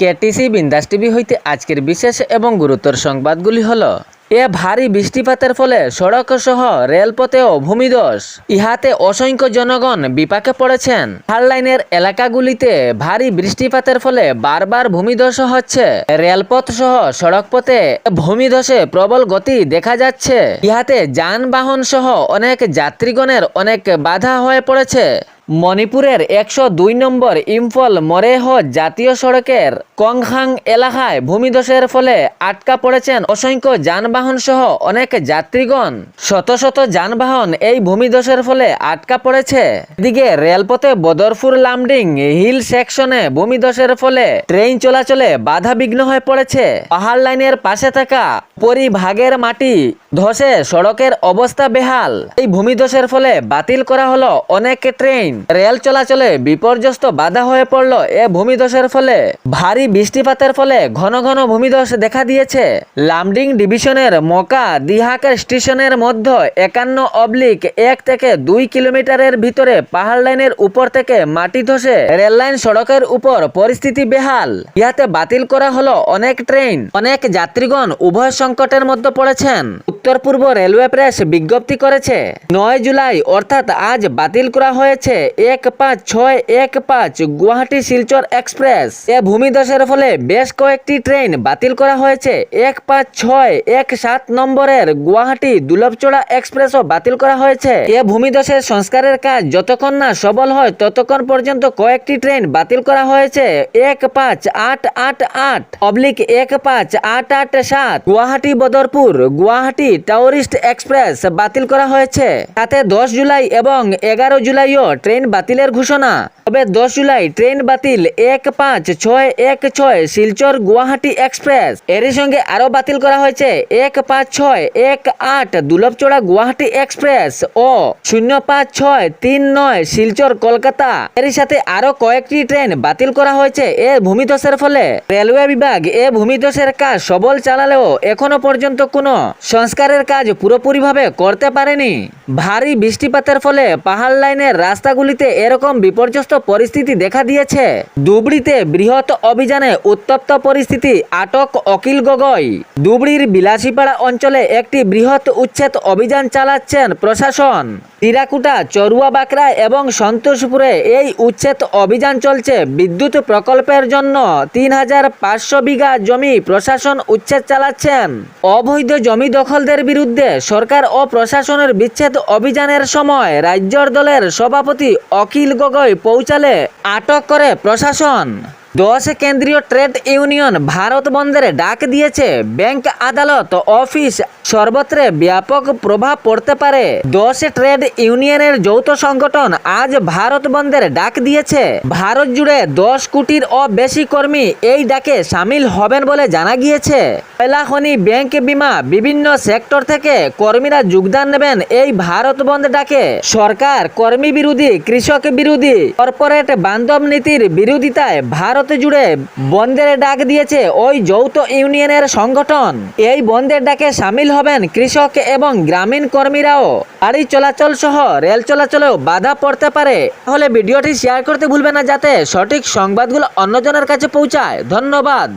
KTC বিন্দাস TV হইতে আজকের বিশেষ এবং গুরুতর সংবাদগুলি হলো, এ ভারী বৃষ্টিপাতের ফলে সড়ক সহ রেলপথেও ভূমিধস ইহাতে অসংখ্য জনগণ বিপাকে পড়েছেন। হার লাইনের এলাকাগুলিতে ভারী বৃষ্টিপাতের ফলে বারবার ভূমিধস হচ্ছে। রেলপথ সহ সড়কপথে ভূমিধসে প্রবল গতি দেখা যাচ্ছে। ইহাতে যানবাহন সহ অনেক যাত্রীগণের অনেক বাধা হয়ে পড়েছে। মণিপুরের একশো দুই নম্বর ইম্ফল মরেহ জাতীয় সড়কের কংহাং এলাকায় ভূমিধসের ফলে আটকা পড়েছেন অসংখ্য যানবাহন সহ অনেক যাত্রীগণ। শত শত যানবাহন এই ভূমিধসের ফলে আটকা পড়েছে। এদিকে রেলপথে বদরপুর লামডিং হিল সেকশনে ভূমিধসের ফলে ট্রেন চলাচলে বাধা বিঘ্ন হয়ে পড়েছে। পাহাড় লাইনের পাশে থাকা পরিভাগের মাটি ধসে সড়কের অবস্থা বেহাল। এই ভূমিধসের ফলে বাতিল করা হলো অনেক ট্রেন। রেল চলাচলে বিপর্যস্ত বাধা হয়ে পড়ল এ ভূমিধসের ফলে। ভারী বৃষ্টিপাতের ফলে ঘন ঘন ভূমিধস দেখা দিয়েছে। লামডিং ডিভিশনের মকা দিহাকের স্টেশনের মধ্যে একান্ন অবলিক এক থেকে দুই কিলোমিটারের ভিতরে পাহাড় লাইনের উপর থেকে মাটি ধসে রেল লাইন সড়কের উপর পরিস্থিতি বেহাল। ইহাতে বাতিল করা হলো অনেক ট্রেন। অনেক যাত্রীগণ উভয় সংকটের মধ্যে পড়েছেন। উত্তর পূর্ব রেলওয়ে প্রেস বিজ্ঞপ্তি করেছে, নয় জুলাই, অর্থাৎ আজ বাতিল করা হয়েছে এক পাঁচ ছয় এক পাঁচ গুয়াহাটি শিলচর এক্সপ্রেস। এ ভূমিধসের ফলে বেশ কয়েকটি ট্রেন বাতিল করা হয়েছে, এক পাঁচ ছয় এক সাত নম্বরের গুয়াহাটি দুলভচড়া এক্সপ্রেসও বাতিল করা হয়েছে। এ ভূমিধসের সংস্কারের কাজ যতক্ষণ না সবল হয়, ততক্ষণ পর্যন্ত কয়েকটি ট্রেন বাতিল করা হয়েছে, এক পাঁচ আট আট আট অবলিক এক পাঁচ আট আট সাত। গুয়াহাটি বদরপুর, গুয়াহাটি টাউরিস্ট এক্সপ্রেস বাতিল করা হয়েছে। তাতে দশ জুলাই এবং এগারো জুলাইও ট্রেন বাতিলের ঘোষণা। তবে দশ জুলাই ট্রেন বাতিল এক পাঁচ ছয় এক ছয় শিলচর গুয়াহাটি এক্সপ্রেস। এরই সঙ্গে আরও বাতিল করা হয়েছে এক পাঁচ ছয় এক আট দুলভচড়া গুয়াহাটি এক্সপ্রেস ও শূন্য পাঁচ ছয় তিন নয় শিলচর কলকাতা। এরই সাথে আরও কয়েকটি ট্রেন বাতিল করা হয়েছে এ ভূমিধসের ফলে। রেলওয়ে বিভাগ এ ভূমিধসের কাজ সবল চালালেও এখনও পর্যন্ত কোনো সংস্কারের কাজ পুরোপুরিভাবে করতে পারেনি। ভারী বৃষ্টিপাতের ফলে পাহাড় লাইনের রাস্তাগুলিতে এরকম বিপর্যস্ত পরিস্থিতি দেখা দিয়েছে। দুবড়িতে বৃহৎ অভিযানে উত্তপ্ত পরিস্থিতি, আটক অকিল গগৈ। দুবড়ির বিলাসীপাড়া অঞ্চলে একটি বৃহৎ উচ্ছেদ অভিযান চালাচ্ছেন প্রশাসন। তিরাকুটা চরুয়া বাকরা এবং সন্তোষপুরে এই উচ্ছেদ অভিযান চলছে। বিদ্যুৎ প্রকল্পের জন্য তিন হাজার পাঁচশো বিঘা জমি প্রশাসন উচ্ছেদ চালাচ্ছেন। অবৈধ জমি দখলদের বিরুদ্ধে সরকার ও প্রশাসনের বিচ্ছেদ অভিযানের সময় রাজ্যর দলের সভাপতি অখিল গগৈ পৌঁছালে আটক করে প্রশাসন। দশ কেন্দ্রীয় ট্রেড ইউনিয়ন ভারত বন্ধের ডাক দিয়েছে। ব্যাংক আদালত অফিস সর্বত্রে ব্যাপক প্রভাব পড়তে পারে। দশ ট্রেড ইউনিয়নের যৌথ সংগঠন আজ ভারত বন্ধের ডাক দিয়েছে। ভারত জুড়ে দশ কোটির ও বেশি কর্মী এই ডাকে সামিল হবেন বলে জানা গিয়েছে। খনি ব্যাংক বিমা বিভিন্ন সেক্টর থেকে কর্মীরা যোগদান নেবেন এই ভারত বন্ধ ডাকে। সরকার কর্মী বিরোধী, কৃষক বিরোধী, কর্পোরেট বান্ধব নীতির বিরোধিতায় ভারত জুড়ে বন্ধের ডাক দিয়েছে ওই যৌথ ইউনিয়নের সংগঠন। এই বন্ধের ডাকে সামিল হবেন কৃষক এবং গ্রামীণ কর্মীরাও। গাড়ি চলাচল সহ রেল চলাচলেও বাধা পড়তে পারে। তাহলে ভিডিওটি শেয়ার করতে ভুলবে না যাতে সঠিক সংবাদগুলো অন্যজনের কাছে পৌঁছায়। ধন্যবাদ।